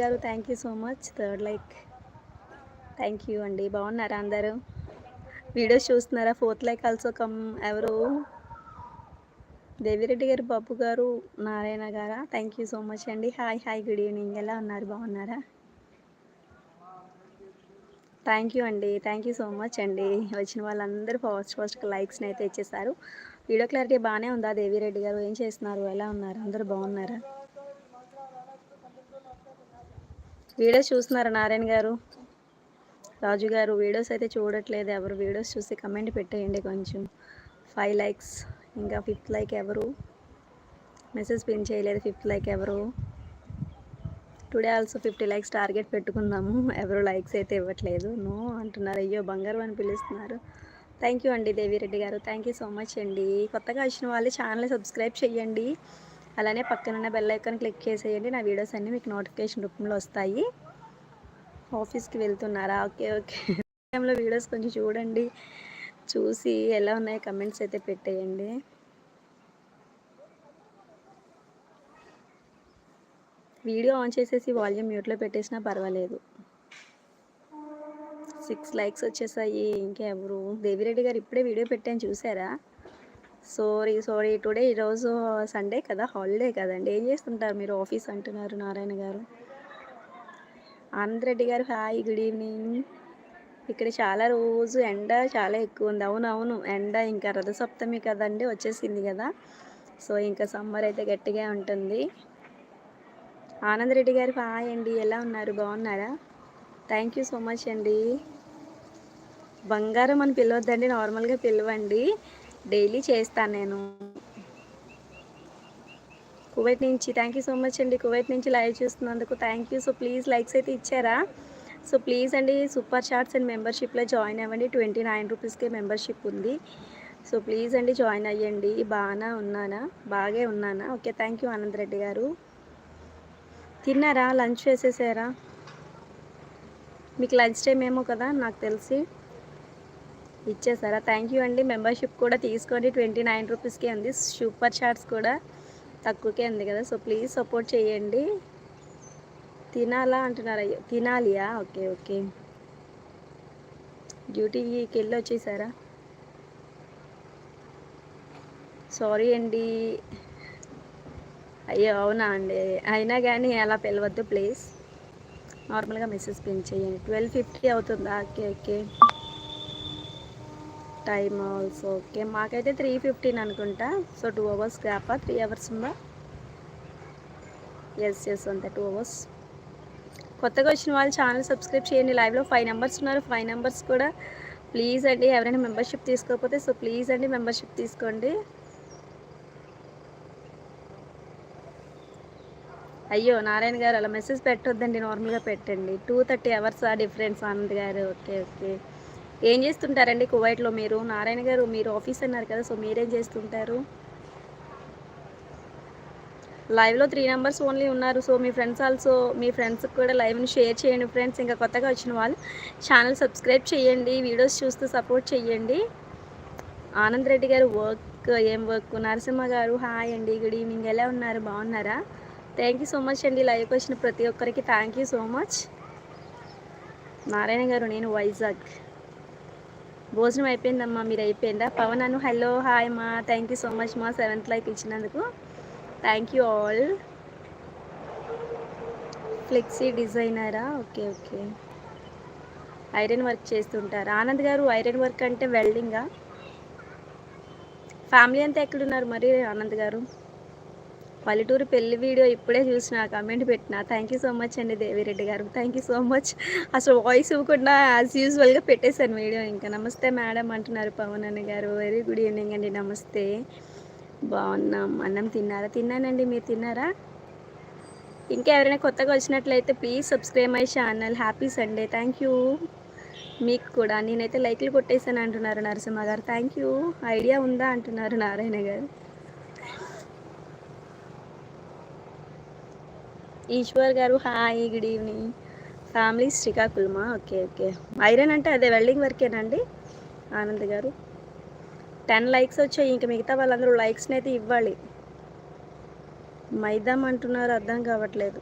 గారు thank you so much third like thank you అండి. బాగున్నారా అందరూ? వీడియోస్ చూస్తున్నారా? ఫోర్త్ లైక్ ఆల్సో కమ్ ఎవరు? దేవిరెడ్డి గారు బాబు గారు నారాయణ గారా? థ్యాంక్ యూ సో మచ్ అండి. హాయ్ హాయ్ గుడ్ ఈవినింగ్ ఎలా ఉన్నారు? బాగున్నారా? థ్యాంక్ యూ అండి. థ్యాంక్ యూ సో మచ్ అండి. వచ్చిన వాళ్ళందరూ ఫస్ట్ ఫస్ట్ లైక్స్ని అయితే ఇచ్చేసారు వీడియో క్లారిటీ బాగానే ఉందా? దేవిరెడ్డి గారు ఏం చేస్తున్నారు? ఎలా ఉన్నారు? అందరూ బాగున్నారా? వీడియోస్ చూస్తున్నారా నారాయణ గారు? రాజు గారు వీడియోస్ అయితే చూడట్లేదు. ఎవరు వీడియోస్ చూసి కమెంట్ పెట్టేయండి కొంచెం. ఫైవ్ లైక్స్ ఇంకా ఫిఫ్త్ లైక్ ఎవరు? మెసేజ్ పిన్ చేయలేదు ఫిఫ్త్ లైక్ ఎవరు? Today also fifty likes target పెట్టుకుందాము ఎవరు లైక్స్ అయితే ఇవ్వట్లేదు. నో అంటున్నారు. అయ్యో బంగారు అని పిలుస్తున్నారు. థ్యాంక్ యూ అండి దేవిరెడ్డి గారు. థ్యాంక్ యూ సో మచ్ అండి. కొత్తగా వచ్చిన వాళ్ళు ఛానల్ సబ్స్క్రైబ్ చేయండి అలానే పక్కనున్న బెల్ ఐకాన్ క్లిక్ చేసేయండి. నా వీడియోస్ అన్నీ మీకు నోటిఫికేషన్ రూపంలో వస్తాయి. ఆఫీస్కి వెళ్తున్నారా? ఓకే ఓకే టైంలో వీడియోస్ కొంచెం చూడండి. చూసి ఎలా ఉన్నాయో కమెంట్స్ అయితే పెట్టేయండి. వీడియో ఆన్ చేసేసి వాల్యూమ్ మ్యూట్లో పెట్టేసినా పర్వాలేదు. సిక్స్ లైక్స్ వచ్చేసాయి. ఇంకెవరు దేవిరెడ్డి గారు ఇప్పుడే వీడియో పెట్టాను. చూసారా? Sorry sorry. టుడే ఈరోజు సండే కదా హాలిడే కదండి. ఏం చేస్తుంటారు మీరు ఆఫీస్ అంటున్నారు నారాయణ గారు? ఆనందరెడ్డి గారు హాయ్ గుడ్ ఈవినింగ్. ఇక్కడ చాలా రోజు ఎండ చాలా ఎక్కువ ఉంది. అవునవును ఎండ ఇంకా రథసప్తమి కదండి వచ్చేసింది కదా. సో ఇంకా సమ్మర్ అయితే గట్టిగా ఉంటుంది. ఆనందరెడ్డి గారు హాయ్ అండి. ఎలా ఉన్నారు? బాగున్నారా? థ్యాంక్ యూ సో మచ్ అండి. బంగారం అని పిలవద్దండి. నార్మల్గా పిలవండి. డైలీ చేస్తాను నేను. కువైట్ నుంచి థ్యాంక్ యూ సో మచ్ అండి. కువైట్ నుంచి live చూస్తున్నందుకు thank you so please likes అయితే ఇచ్చారా? సో ప్లీజ్ అండి సూపర్ చార్ట్స్ అండ్ మెంబర్షిప్లో జాయిన్ అవ్వండి. ట్వంటీ నైన్ రూపీస్కే మెంబర్షిప్ ఉంది. సో ప్లీజ్ అండి జాయిన్ అయ్యండి. బాగా ఉన్నానా? బాగే ఉన్నానా? Okay thank you Anand Reddy garu. తిన్నారా? లంచ్ చేసేసారా? మీకు లంచ్ టైం ఏమో కదా నాకు తెలిసి. ఇచ్చేసారా? థ్యాంక్ యూ అండి. మెంబర్షిప్ కూడా తీసుకోండి. ట్వంటీ నైన్ రూపీస్కే ఉంది. సూపర్ చార్ట్స్ కూడా తక్కువకే ఉంది కదా. సో ప్లీజ్ సపోర్ట్ చేయండి. తినాలా అంటున్నారు? తినాలియా? ఓకే ఓకే డ్యూటీకి వెళ్ళి వచ్చేసారా? సారీ అండి. అయ్యో అవునా అండి? అయినా కానీ అలా పిలవద్దు ప్లీజ్ నార్మల్గా మెసేజ్ పిన్ చేయండి. ట్వెల్వ్ ఫిఫ్టీ అవుతుందా? Okay okay time also okay. మాకైతే త్రీ ఫిఫ్టీన్ అనుకుంటా. సో టూ అవర్స్ గ్యాపా త్రీ అవర్స్ ఉందా? ఎస్ ఎస్ అంతే. టూ అవర్స్ కొత్తగా వచ్చిన వాళ్ళు ఛానల్ సబ్స్క్రైబ్ చేయండి. లైవ్లో ఫైవ్ నెంబర్స్ ఉన్నారు. ఫైవ్ నెంబర్స్ కూడా ప్లీజ్ అండి ఎవరైనా మెంబర్షిప్ తీసుకోకపోతే సో ప్లీజ్ అండి మెంబర్షిప్ తీసుకోండి. అయ్యో నారాయణ గారు అలా మెసేజ్ పెట్టొద్దండి. నార్మల్గా పెట్టండి. టూ థర్టీ అవర్స్ ఆ డిఫరెన్స్ ఆనంద్ గారు? ఓకే ఓకే ఏం చేస్తుంటారండి కువైట్లో మీరు? నారాయణ గారు మీరు ఆఫీస్ అన్నారు కదా సో మీరేం చేస్తుంటారు? లైవ్లో త్రీ నెంబర్స్ ఓన్లీ ఉన్నారు సో మీ ఫ్రెండ్స్ ఆల్సో మీ ఫ్రెండ్స్కి కూడా లైవ్ని షేర్ చేయండి ఫ్రెండ్స్ ఇంకా కొత్తగా వచ్చిన వాళ్ళు ఛానల్ సబ్స్క్రైబ్ చేయండి వీడియోస్ చూస్తూ సపోర్ట్ చేయండి. ఆనంద్ రెడ్డి గారు వర్క్ ఏం వర్క్ నరసింహ గారు హాయ్ అండి గుడ్ ఈవినింగ్ ఎలా ఉన్నారు? బాగున్నారా? థ్యాంక్ యూ సో మచ్ అండి. లైవ్కి వచ్చిన ప్రతి ఒక్కరికి thank you so much Narayana గారు నేను వైజాగ్. భోజనం అయిపోయిందమ్మా మీరు అయిపోయిందా? పవన్ అను హలో హాయ్ మా థ్యాంక్ యూ సో మచ్ మా సెవెంత్ లైక్ ఇచ్చినందుకు. థ్యాంక్ యూ ఆల్ ఫ్లెక్సీ డిజైనరా ఓకే ఓకే ఐరన్ వర్క్ చేస్తుంటారు? ఆనంద్ గారు ఐరన్ వర్క్ అంటే వెల్డింగా ఫ్యామిలీ అంతా ఎక్కడున్నారు మరి ఆనంద్ గారు? పల్లెటూరు పెళ్ళి వీడియో ఇప్పుడే చూసిన కమెంట్ పెట్టిన. థ్యాంక్ యూ సో మచ్ అండి దేవిరెడ్డి గారు. థ్యాంక్ యూ సో మచ్ అసలు వాయిస్ ఇవ్వకుండా యాజ్ యూజువల్గా పెట్టేశాను వీడియో. ఇంకా నమస్తే మేడం అంటున్నారు పవన్ అన్న గారు. వెరీ గుడ్ ఈవినింగ్ అండి నమస్తే. బాగున్నాం. అన్నం తిన్నారా? తిన్నానండి. మీరు తిన్నారా? ఇంకా ఎవరైనా కొత్తగా వచ్చినట్లయితే please subscribe my channel happy Sunday thank you మీకు కూడా. నేనైతే లైక్లు కొట్టేసాను అంటున్నారు నరసింహ గారు థ్యాంక్ యూ ఐడియా ఉందా? అంటున్నారు నారాయణ గారు. ఈశ్వర్ గారు హాయ్ గుడ్ ఈవినింగ్ ఫ్యామిలీ శ్రీకాకుళమా ఓకే ఓకే ఐరన్ అంటే అదే వెల్డింగ్ వర్కేనండి ఆనంద్ గారు. టెన్ లైక్స్ వచ్చాయి. ఇంకా మిగతా వాళ్ళందరూ లైక్స్ని అయితే ఇవ్వాలి. మైదాం అంటున్నారు అర్థం కావట్లేదు.